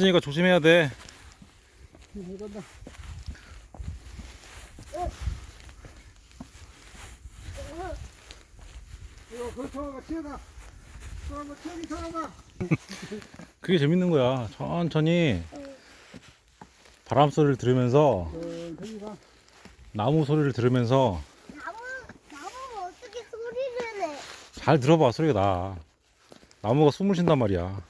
그러니까 조심해야 돼. 그게 재밌는 거야. 천천히 바람 소리를 들으면서. 나무 소리를 들으면서 나무 나무 어떻게 소리를 내? 잘 들어봐 소리가 나. 나무가 숨을 쉰단 말이야.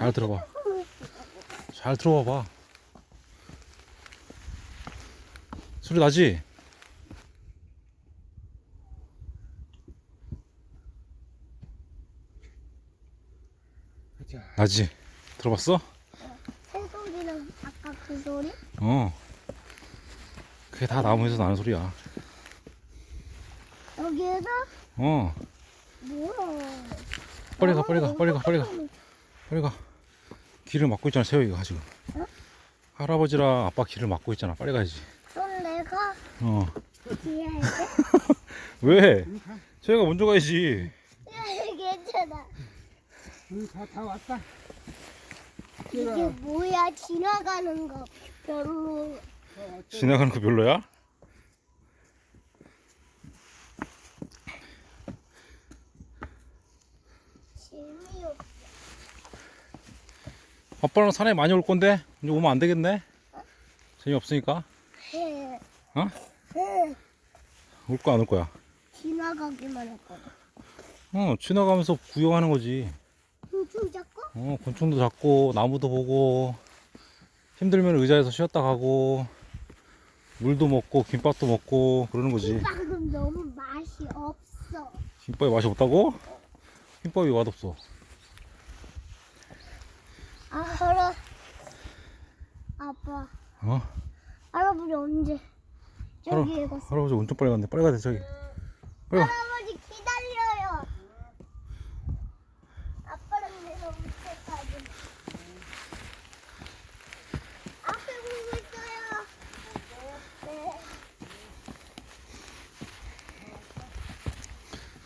잘 들어봐. 잘 들어봐 봐. 소리 나지? 자, 나지? 들어봤어? 새 소리랑 아까 그 소리? 어. 그게 다 나무에서 나는 소리야. 여기에서 어. 뭐야? 빨리 가, 빨리 가, 빨리 가, 빨리 가. 빨리 가. 길을 막고 있잖아, 세영이가 지금. 어? 할아버지랑 아빠 길을 막고 있잖아. 빨리 가야지. 그럼 내가 어. 뒤에. 왜? 여기 가. 세영이가 먼저 가야지. 괜찮아. 다, 다 왔다. 이게. 뭐야? 지나가는 거 별로. 지나가는 거 별로야? 재미없어. 아빠랑 산에 많이 올 건데? 이제 오면 안 되겠네? 재미없으니까. 어? 올 거 안 올 거야? 지나가기만 했거든. 어, 지나가면서 구경하는 거지. 훔chung 잡고? 어, 곤충도 잡고, 나무도 보고, 힘들면 의자에서 쉬었다 가고, 물도 먹고, 김밥도 먹고, 그러는 거지. 방금 너무 맛이 없어. 김밥이 맛이 없다고? 김밥이 맛없어. 아, 할아. 아빠. 어? 할아버지 언제? 저기에 갔어. 할아버지 엄청 빨리 갔네. 빨리 가야 돼, 저기. 빨리 가. 할아버지 기다려요. 아빠랑 내가 올 때까지. 앞에 보고 있어요. 네.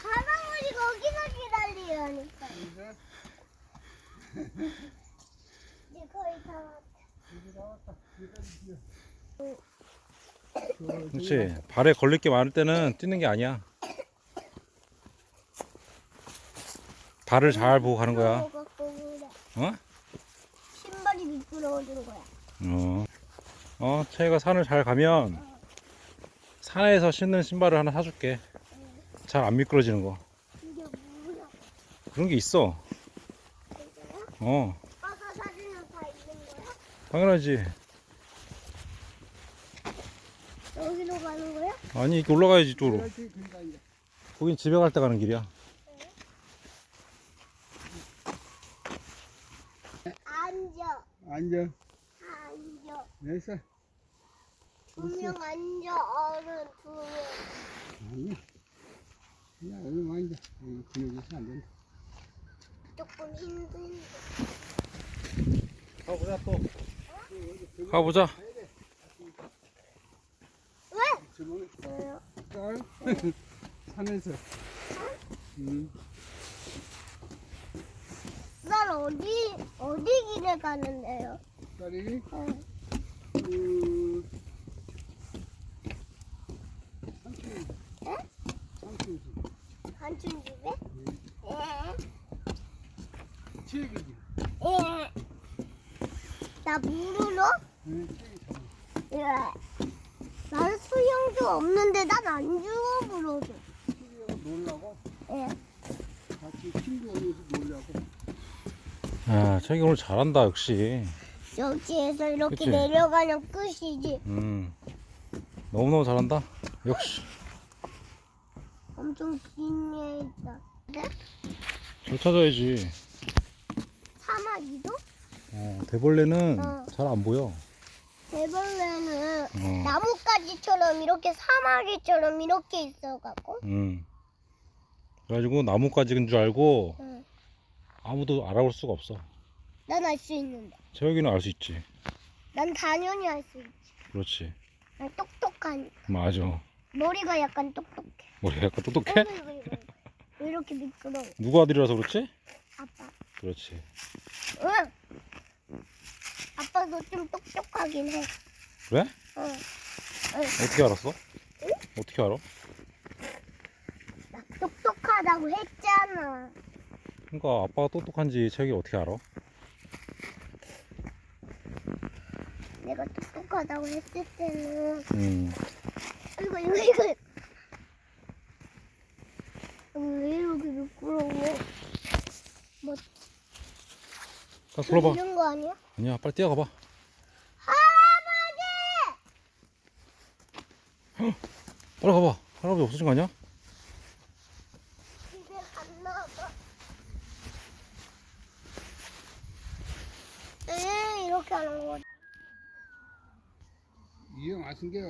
할아버지 거기서 기다리라니까. 이제 거의 다 왔다. 그렇지. 발에 걸릴 게 많을 때는 뛰는 게 아니야. 발을 잘 보고 가는 거야. 어? 신발이 미끄러워진 거야. 어. 어, 채가 산을 잘 가면 산에서 신는 신발을 하나 사줄게. 잘 안 미끄러지는 거. 그런 게 있어. 어, 아까 사진은 다 있는 거야? 당연하지. 여기로 가는 거야? 아니, 이렇게 올라가야지, 이쪽으로. 이제. 거긴 집에 갈 때 가는 길이야. 앉아. 앉아. 앉아. 됐어. 두명 앉아. 어른 두 명. 아니야. 그냥 여기만 앉아. 근육이 있으면 안 된다. 조금 힘든데. 가보자, 또. 가보자. 왜? 왜요? 쌀. 산에서. 음. 쌀 어디, 어디 길에 가는데요? 쌀이 어. 그 삼촌. 에? 삼촌 집. 한춘 집에? 예. 치액이지. 예. 나 물으러? 응. 예. 난 수영도 없는데 난안 죽어 물어줘. 치액하고 놀라고 예. 같이 친구 오면서 놀라고. 아, 채기 오늘 잘한다, 역시. 여기에서 이렇게 그치? 내려가면 끝이지. 음. 너무너무 잘한다. 역시. 엄청 긴애 있다. 네? 잘 찾아야지. 사마귀도? 어, 대벌레는 어. 잘 안 보여. 대벌레는 어. 나뭇가지처럼 이렇게 사마귀처럼 이렇게 있어갖고. 음. 그래가지고 나뭇가지인 줄 알고 응. 아무도 알아볼 수가 없어. 난 알 수 있는데. 재혁이는 알 수 있지. 난 당연히 알 수 있지. 그렇지. 난 똑똑한. 맞아. 머리가 약간 똑똑해. 머리가 약간 똑똑해? 어이구. 왜 이렇게 미끄러워? 누구 아들이라서 그렇지? 아빠. 그렇지. 응. 아빠도 좀 똑똑하긴 해. 그래? 응. 어떻게 알았어? 어떻게 알아? 나 똑똑하다고 했잖아. 그러니까 아빠가 똑똑한지 책이 어떻게 알아? 내가 똑똑하다고 했을 때는 음. 이거 이거 이거 왜 이렇게 미끄러워? 뭐 가 불러봐. 이런 거 아니야? 아니야, 빨리 뛰어가봐. 할아버지! 빨리 가봐. 할아버지 없어진 거 아니야? 집에 갔나 봐. 에 이렇게 하는 거. 이형 왔은 게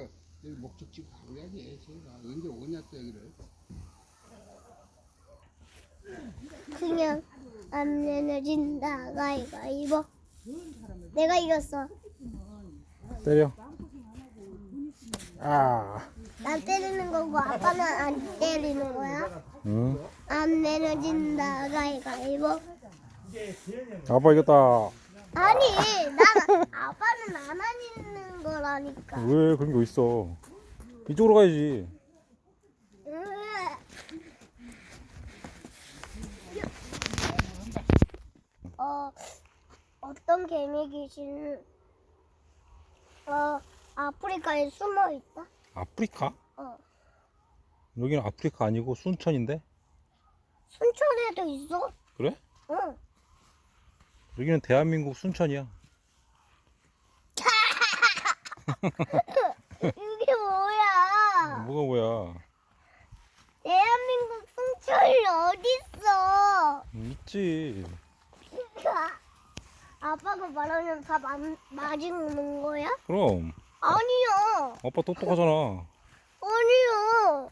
여기 목적지 가야지 제가 언제 오냐 또 여기를 그냥 안 내려진다 가위바위보. 내가 이겼어. 때려. 아. 난 때리는 거고 아빠는 안 때리는 거야. 응. 안 내려진다 가위바위보. 아빠 이겼다. 아니 난 아빠는 안 하는 거라니까. 왜 그런 게 어딨어? 이쪽으로 가야지. 어 어떤 개미 귀신은 어 아프리카에 숨어 있다. 아프리카? 어 여기는 아프리카 아니고 순천인데? 순천에도 있어. 그래? 응. 여기는 대한민국 순천이야. 이게 뭐야? 뭐가 뭐야? 대한민국 순천이 어딨어? 있지. 아빠가 말하면 다 마, 맞은 거야? 그럼 아니요. 아빠 똑똑하잖아. 아니요.